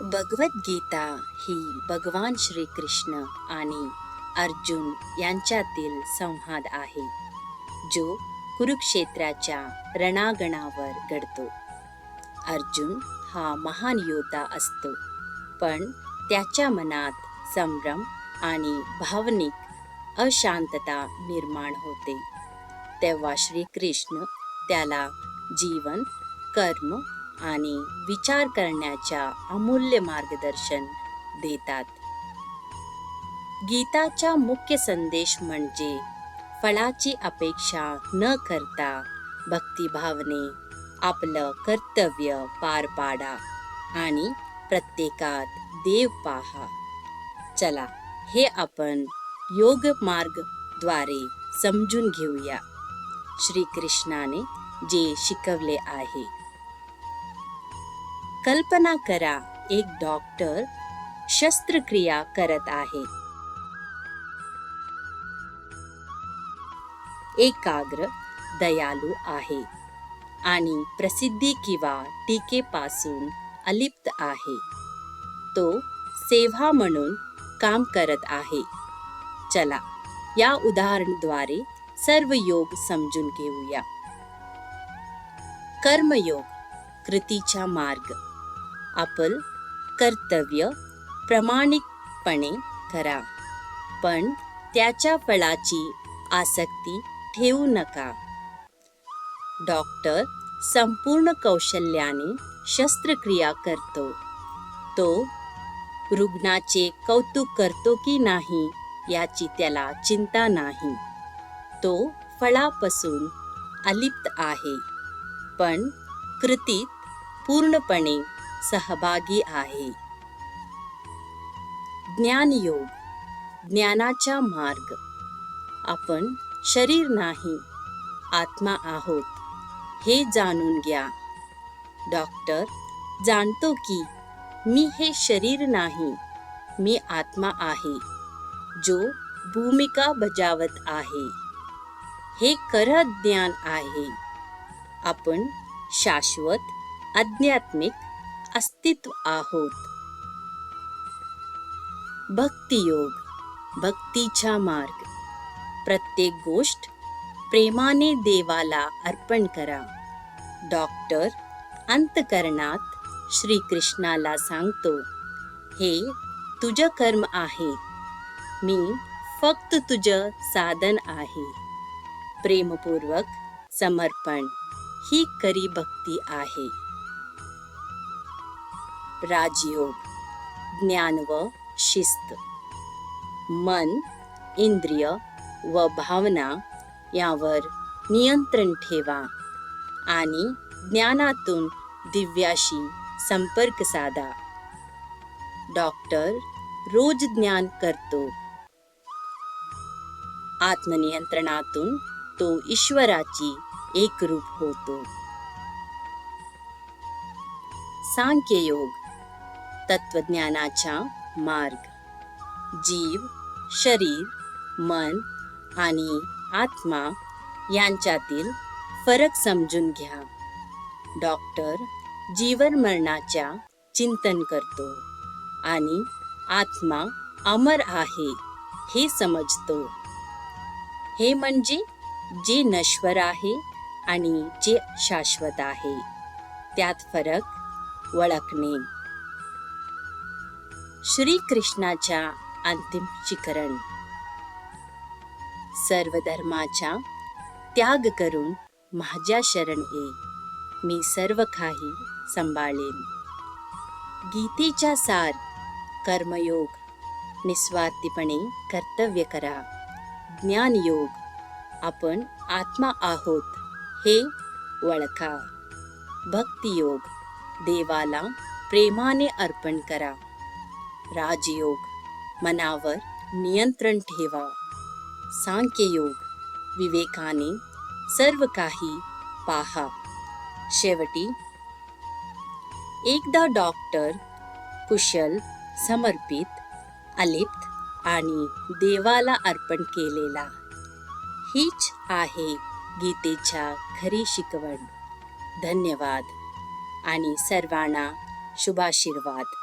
भगवद्गीता ही भगवान श्रीकृष्ण आणि अर्जुन यांच्यातील संवाद आहे जो कुरुक्षेत्राच्या रणागणावर घडतो. अर्जुन हा महान योद्धा असतो पण त्याच्या मनात संभ्रम आणि भावनिक अशांतता निर्माण होते. तेव्हा श्रीकृष्ण त्याला जीवन कर्म आणि विचार करण्याच्या अमूल्य मार्गदर्शन देतात. गीताचा मुख्य संदेश म्हणजे फळाची अपेक्षा न करता भक्तिभावने आपलं कर्तव्य पार पाडा आणि प्रत्येकात देव पाहा. चला हे आपण योग मार्गद्वारे समजून घेऊया. श्रीकृष्णाने जे शिकवले आहे. कल्पना करा एक डॉक्टर शस्त्रक्रिया करत आहे. एकाग्र दयालू आहे आणि प्रसिद्धी किंवा टीकेपासून अलिप्त आहे. तो सेवा म्हणून काम करत आहे. चला या उदाहरणाद्वारे सर्व योग समजून घेऊया. कर्मयोग कृतीचा मार्ग. आपण कर्तव्य प्रामाणिकपणे करा. पण त्याच्या फळाची आसक्ती ठेवू नका. डॉक्टर संपूर्ण कौशल्याने शस्त्रक्रिया करतो. तो रुग्णाचे कौतुक करतो की नाही याची त्याला चिंता नाही. तो फळापासून अलिप्त आहे. पण कृतीत पूर्णपणे सहभागी आहे. ज्ञानयोग ज्ञानाचा मार्ग. आपण शरीर नाही आत्मा आहोत हे जाणून घ्या. डॉक्टर जाणतो की मी हे शरीर नाही मी आत्मा आहे जो भूमिका बजावत आहे. हे खरं ज्ञान आहे. आपण शाश्वत आध्यात्मिक अस्तित्व आहोत. भक्तियोग भक्तीचा मार्ग. प्रत्येक गोष्ट प्रेमाने देवाला अर्पण करा. डॉक्टर अंतकरणात श्रीकृष्णाला सांगतो हे तुझं कर्म आहे. मी फक्त तुझं साधन आहे. प्रेमपूर्वक समर्पण ही करी भक्ती आहे. राजयोग ज्ञान व शिस्त मन इंद्रिय व भावना यावर नियंत्रण ठेवा आणि ज्ञानातून दिव्याशी संपर्क साधा. डॉक्टर रोज ज्ञान करतो. आत्मनियंत्रणातून तो ईश्वराची एकरूप होतो. सांख्ययोग तत्वज्ञानाचा मार्ग. जीव शरीर मन आणि आत्मा यांच्यातील फरक समजून घ्या. डॉक्टर जीवन मरणाच्या चिंतन करतो आणि आत्मा अमर आहे हे समजतो. हे म्हणजे जे नश्वर आहे आणि जे शाश्वत आहे. त्यात फरक ओळखणे. श्रीकृष्णाच्या अंतिम शिखरण. सर्व धर्माचा त्याग करून माझ्या शरण ये मी सर्व काही सांभाळेन. गीतेचा सार कर्मयोग निस्वार्थीपणे कर्तव्य करा. ज्ञानयोग आपण आत्मा आहोत हे ओळखा. भक्तियोग देवाला प्रेमाने अर्पण करा. राजयोग. मनावर नियंत्रण ठेवा. सांख्ययोग. विवेकाने सर्व काही पाहा. शेवटी एकदा डॉक्टर कुशल समर्पित अलिप्त आणि देवाला अर्पण केलेला हीच आहे गीतेच्या खरी शिकवण. धन्यवाद आणि सर्वांना शुभाशीर्वाद.